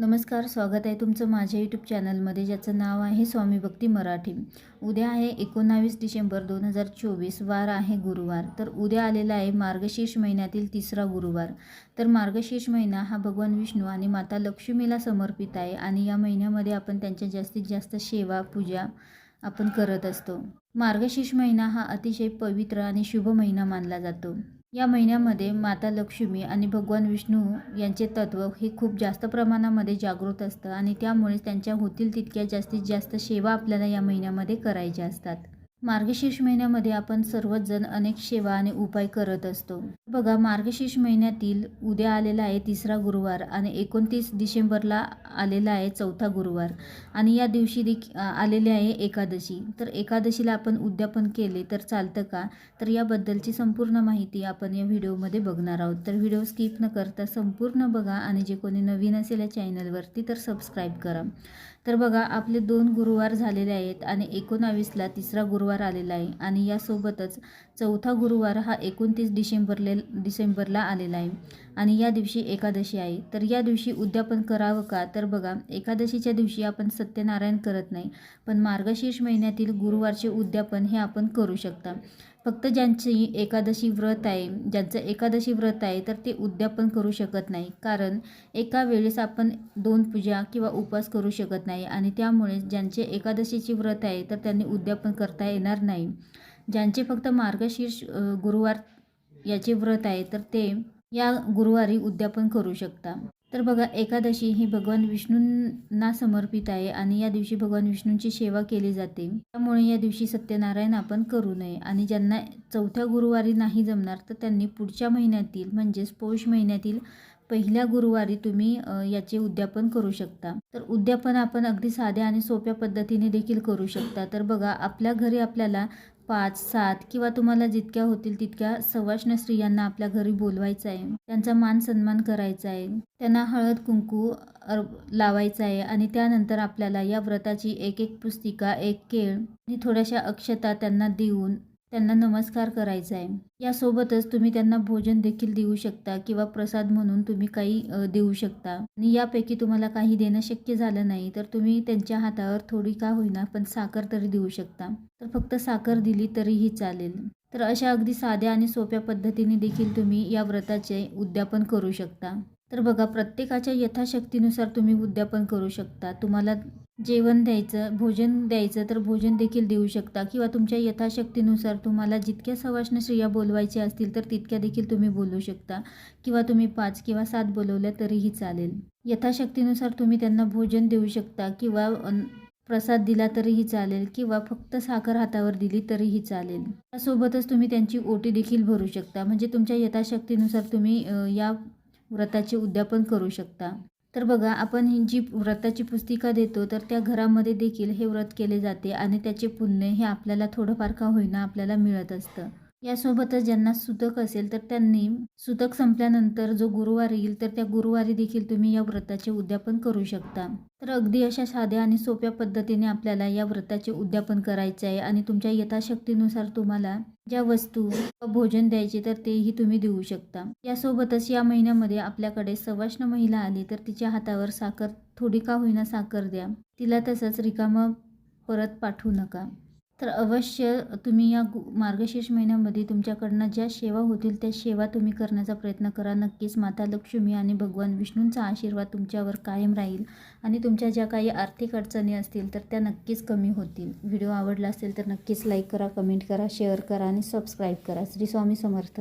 नमस्कार स्वागत आहे तुमचं माझ्या यूट्यूब चॅनलमध्ये ज्याचं नाव आहे स्वामी भक्ती मराठी. उद्या आहे एकोणावीस डिसेंबर दोन हजार चोवीस वार आहे गुरुवार. तर उद्या आलेला आहे मार्गशीर्ष महिन्यातील तिसरा गुरुवार. तर मार्गशीर्ष महिना हा भगवान विष्णू आणि माता लक्ष्मीला समर्पित आहे आणि या महिन्यामध्ये आपण त्यांच्या जास्तीत जास्त सेवा पूजा आपण करत असतो. मार्गशीर्ष महिना हा अतिशय पवित्र आणि शुभ महिना मानला जातो. या महिन्यामध्ये माता लक्ष्मी आणि भगवान विष्णू यांचे तत्व हे खूप जास्त प्रमाणामध्ये जागृत असतं आणि त्यामुळेच त्यांच्या होतील तितक्या जास्तीत जास्त सेवा आपल्याला या महिन्यामध्ये करायच्या असतात. मार्गशीर्ष महिन्यामध्ये आपण सर्वच जण अनेक सेवा आणि उपाय करत असतो. बघा मार्गशीर्ष महिन्यातील उद्या आलेला आहे तिसरा गुरुवार आणि एकोणतीस डिसेंबरला आलेला आहे चौथा गुरुवार आणि या दिवशी देखील आलेले आहे एकादशी. तर एकादशीला आपण उद्यापन केले तर चालतं का? तर याबद्दलची संपूर्ण माहिती आपण या व्हिडिओमध्ये बघणार आहोत. तर व्हिडिओ स्किप न करता संपूर्ण बघा आणि जे कोणी नवीन असेल या चॅनलवरती तर सबस्क्राईब करा. तर बघा आपले दोन गुरुवार झालेले आहेत आणि एकोणावीसला तिसरा गुरुवार आलेला आहे आणि यासोबतच चौथा गुरुवार हा एकोणतीस डिसेंबरले डिसेंबरला आलेला आहे आणि या दिवशी एकादशी आहे. तर या दिवशी उद्यापन करावं का? तर बघा एकादशीच्या दिवशी आपण सत्यनारायण करत नाही पण मार्गशीर्ष महिन्यातील गुरुवारचे उद्यापन हे आपण करू शकता. फक्त ज्यांची एकादशी व्रत आहे ज्यांचं एकादशी व्रत आहे तर ते उद्यापन करू शकत नाही. कारण एका वेळेस आपण दोन पूजा किंवा उपवास करू शकत नाही आणि त्यामुळे ज्यांचे एकादशीची व्रत आहे तर त्यांनी उद्यापन करता येणार नाही. ज्यांचे फक्त मार्गशीर्ष गुरुवार याचे व्रत आहे तर ते या गुरुवारी उद्यापन करू शकता. तर बघा एकादशी ही भगवान विष्णूंना समर्पित आहे आणि या दिवशी भगवान विष्णूंची सेवा केली जाते. त्यामुळे या दिवशी सत्यनारायण आपण करू नये. आणि ज्यांना चौथ्या गुरुवारी नाही जमणार तर त्यांनी पुढच्या महिन्यातील म्हणजेच पौष महिन्यातील पहिल्या गुरुवारी तुम्ही याचे उद्यापन करू शकता. तर उद्यापन आपण अगदी साध्या आणि सोप्या पद्धतीने देखील करू शकता. तर बघा आपल्या घरी आपल्याला पाच सात किंवा तुम्हाला जितक्या होतील तितक्या सवाष्ण स्त्रियांना आपल्या घरी बोलवायचं आहे. त्यांचा मान सन्मान करायचा आहे. त्यांना हळद कुंकू लावायचा आहे आणि त्यानंतर आपल्याला या व्रताची एक एक पुस्तिका एक केळ आणि थोड्याशा अक्षता त्यांना देऊन त्यांना नमस्कार करायचा आहे यासोबतच तुम्ही त्यांना भोजन देखील देऊ शकता किंवा प्रसाद म्हणून तुम्ही काही देऊ शकता. आणि यापैकी तुम्हाला काही देणं शक्य झालं नाही तर तुम्ही त्यांच्या हातावर थोडी का होईना पण साखर तरी देऊ शकता. तर फक्त साखर दिली तरीही चालेल. तर अशा अगदी साध्या आणि सोप्या पद्धतीने देखील तुम्ही या व्रताचे उद्यापन करू शकता. तर बघा प्रत्येकाच्या यथाशक्तीनुसार तुम्ही उद्यापन करू शकता. तुम्हाला जेवण द्यायचं भोजन द्यायचं तर भोजन देखील देऊ शकता. किंवा तुमच्या यथाशक्तीनुसार तुम्हाला जितक्या सवाष्ण स्त्रिया बोलवायच्या असतील तर तितक्या देखील तुम्ही बोलू शकता. किंवा तुम्ही पाच किंवा सात बोलवल्या तरीही चालेल. यथाशक्तीनुसार तुम्ही त्यांना भोजन देऊ शकता किंवा प्रसाद दिला तरीही चालेल किंवा फक्त साखर हातावर दिली तरीही चालेल. त्यासोबतच तुम्ही त्यांची ओटी देखील भरू शकता. म्हणजे तुमच्या यथाशक्तीनुसार तुम्ही या व्रताचे उद्यापन करू शकता. तर बघा आपण ही जी व्रताची पुस्तिका देतो तर त्या घरामध्ये देखील हे व्रत केले जाते आणि त्याचे पुण्य हे आपल्याला थोडंफार का होईना आपल्याला मिळत असतं. यासोबतच ज्यांना सुतक असेल तर त्यांनी सुतक संपल्यानंतर जो गुरुवार येईल तर त्या गुरुवारी देखील तुम्ही या व्रताचे उद्यापन करू शकता. तर अगदी अशा साध्या आणि सोप्या पद्धतीने आपल्याला या व्रताचे उद्यापन करायचे आहे आणि तुमच्या यथाशक्तीनुसार तुम्हाला ज्या वस्तू भोजन द्यायचे तर तेही तुम्ही देऊ शकता. यासोबतच या महिन्यामध्ये आपल्याकडे सवाष्ण महिला आली तर तिच्या हातावर साखर थोडी का होईना साखर द्या. तिला तसंच रिकामं परत पाठवू नका. तर अवश्य तुम्ही या मार्गशीर्ष महिन्यामध्ये तुमच्याकडनं ज्या सेवा होतील त्या सेवा तुम्ही करण्याचा प्रयत्न करा. नक्कीच माता लक्ष्मी आणि भगवान विष्णूंचा आशीर्वाद तुमच्यावर कायम राहील आणि तुमच्या ज्या काही आर्थिक अडचणी असतील तर त्या नक्कीच कमी होतील. व्हिडिओ आवडला असेल तर नक्कीच लाईक करा कमेंट करा शेअर करा आणि सबस्क्राईब करा. श्री स्वामी समर्थ.